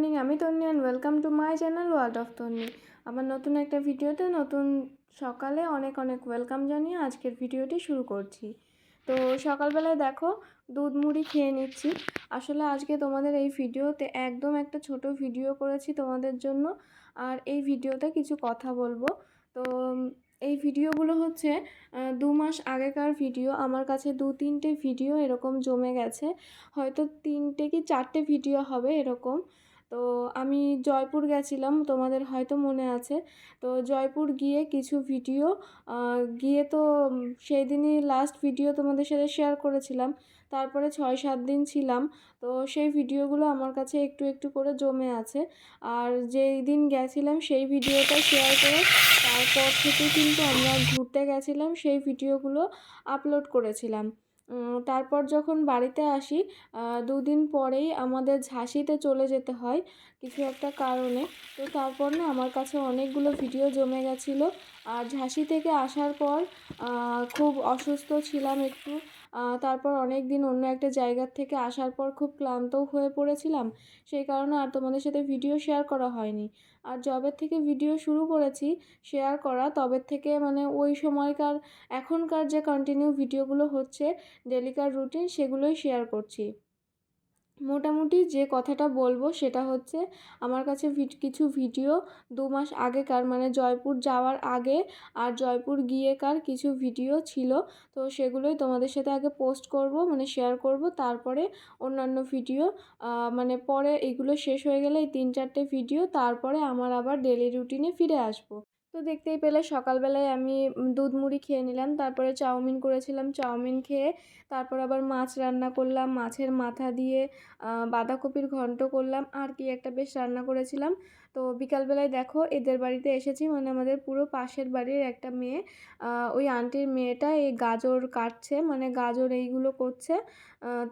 Morning আমি Tonni and welcome to my channel world of Tonni আমার নতুন একটা ভিডিওতে নতুন সকালে অনেক অনেক ওয়েলকাম জানিয়ে আজকের ভিডিওটি শুরু করছি। তো সকালবেলায় দেখো, দুধ মুড়ি খেয়ে নিচ্ছি। আসলে আজকে তোমাদের এই ভিডিওতে একদম একটা ছোট ভিডিও করেছি তোমাদের জন্য। আর এই ভিডিওতে কিছু কথা বলব। তো, এই ভিডিওগুলো হচ্ছে দু মাস আগেকার ভিডিও আমার কাছে দু তিনটে ভিডিও এরকম জমে গেছে। হয়তো তিনটে কি চারটে ভিডিও হবে এরকম। তো আমি জয়পুর গেছিলাম, তোমাদের হয়তো মনে আছে। তো জয়পুর গিয়ে কিছু ভিডিও গিয়ে তো সেই দিনই লাস্ট ভিডিও তোমাদের সাথে শেয়ার করেছিলাম। তারপরে ছয় সাত দিন ছিলাম, তো সেই ভিডিওগুলো আমার কাছে একটু একটু করে জমে আছে। আর যেই দিন গেছিলাম সেই ভিডিওটা শেয়ার করে, তারপর থেকে কিন্তু আমরা ঘুরতে গেছিলাম, সেই ভিডিওগুলো আপলোড করেছিলাম। তারপর যখন বাড়িতে আসি দুদিন পরেই আমাদের ঝাঁসিতে চলে যেতে হয় কিছু একটা কারণে। তো তারপর না আমার কাছে অনেকগুলো ভিডিও জমে গেছিল। আর ঝাঁসি থেকে আসার পর খুব অসুস্থ ছিলাম একটু। তারপর অনেক দিন অন্য একটা জায়গার থেকে আসার পর খুব ক্লান্ত হয়ে পড়েছিলাম। সেই কারণে আর তোমাদের সাথে ভিডিও শেয়ার করা হয়নি। আর জবের থেকে ভিডিও শুরু করেছি শেয়ার করা, তবে থেকে মানে ওই সময়কার, এখনকার যে কন্টিনিউ ভিডিওগুলো হচ্ছে ডেলিকার রুটিন সেগুলোই শেয়ার করছি। মোটামুটি যে কথাটা বলব সেটা হচ্ছে, আমার কাছে কিছু ভিডিও দু মাস আগেকার মানে জয়পুর যাওয়ার আগে আর জয়পুর গিয়েকার কিছু ভিডিও ছিল। তো সেগুলোই তোমাদের সাথে আগে পোস্ট করব মানে শেয়ার করব, তারপরে অন্যান্য ভিডিও মানে পরে এগুলো শেষ হয়ে গেলে এই তিন চারটে ভিডিও, তারপরে আমার আবার ডেলি রুটিনে ফিরে আসব। তো দেখতেই পেলে সকালবেলায় আমি দুধ মুড়ি খেয়ে নিলাম। তারপরে চাউমিন করেছিলাম। চাউমিন খেয়ে তারপর আবার মাছ রান্না করলাম। মাছের মাথা দিয়ে বাঁধাকপির ঘন্ট করলাম। আর কি একটা বেশ রান্না করেছিলাম। তো বিকালবেলায় দেখো, এদের বাড়িতে এসেছি। মানে আমাদের পুরো পাশের বাড়ির একটা মেয়ে। ওই আন্টির মেয়েটা এই গাজর কাটছে। মানে গাজর এইগুলো করছে।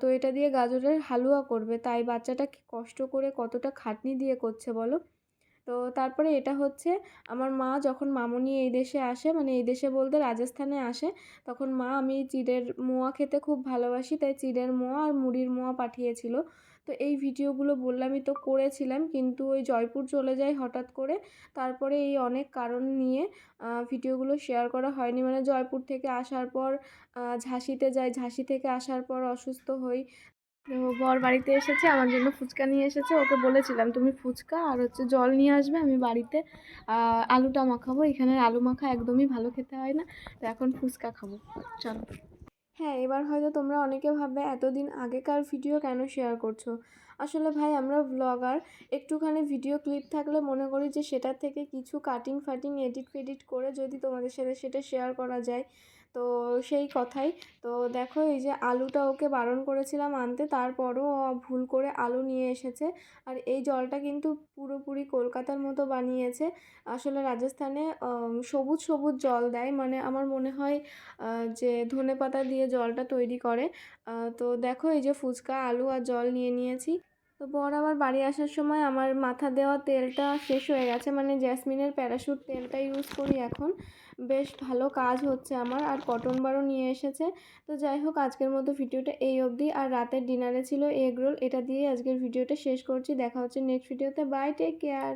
তো এটা দিয়ে গাজরের হালুয়া করবে। তাই বাচ্চাটা কষ্ট করে কতটা খাটনি দিয়ে করছে বলো? তো তারপরে এটা হচ্ছে, আমার মা যখন মামনি এই দেশে আসে মানে এই দেশে বলতে রাজস্থানে আসে, তখন মা আমি চিড়ের মোয়া খেতে খুব ভালোবাসি, তাই চিড়ের মোয়া আর মুড়ির মোয়া পাঠিয়েছিল। তো এই ভিডিওগুলো বললামই তো করেছিলাম, কিন্তু ওই জয়পুর চলে যাই হঠাৎ করে, তারপরে এই অনেক কারণ নিয়ে ভিডিওগুলো শেয়ার করা হয়নি। মানে জয়পুর থেকে আসার পর ঝাঁসিতে যাই, ঝাঁসি থেকে আসার পর অসুস্থ হই বর বাড়িতে এসেছে, আমার জন্য ফুচকা নিয়ে এসেছে। ওকে বলেছিলাম, তুমি ফুচকা আর হচ্ছে জল নিয়ে আসবে, আমি বাড়িতে আলুটা মাখাবো। এখানে আলু মাখা একদমই ভালো খেতে হয় না, তো এখন ফুচকা খাব। চলো। হ্যাঁ এবার হয়তো তোমরা অনেকে ভাববে, এতদিন আগেকার ভিডিও কেন শেয়ার করছ? আসলে ভাই, আমরা ব্লগার একটুখানি ভিডিও ক্লিপ থাকলে মনে করি যে সেটার থেকে কিছু কাটিং ফাটিং এডিট ফেডিট করে যদি তোমাদের সাথে সেটা শেয়ার করা যায় তো সেই কথাই। তো দেখো এই যে আলুটা ওকে বারণ করেছিলাম আনতে, তারপরও ভুল করে আলু নিয়ে এসেছে। আর এই জলটা কিন্তু পুরোপুরি কলকাতার মতো বানিয়েছে। আসলে রাজস্থানে সবুজ সবুজ জল দেয়। মানে আমার মনে হয় যে ধনে পাতা দিয়ে জলটা তৈরি করে। তো দেখো এই যে ফুচকা, আলু আর জল নিয়ে নিয়েছি। তো বর আবার বাড়ি আসার সময় আমার মাথা দেওয়া তেলটা শেষ হয়ে গেছে। মানে জ্যাসমিনের প্যারাশুট তেলটা ইউজ করি এখন। বেশ ভালো কাজ হচ্ছে আমার, আর কটন বারও নিয়ে এসেছে। তো যাই হোক, আজকের মতো ভিডিওটা এই অবধি। আর রাতের ডিনারে ছিল এগ রোল, এটা দিয়ে আজকের ভিডিওটা শেষ করছি। দেখা হচ্ছে নেক্সট ভিডিওতে বাই টেক কেয়ার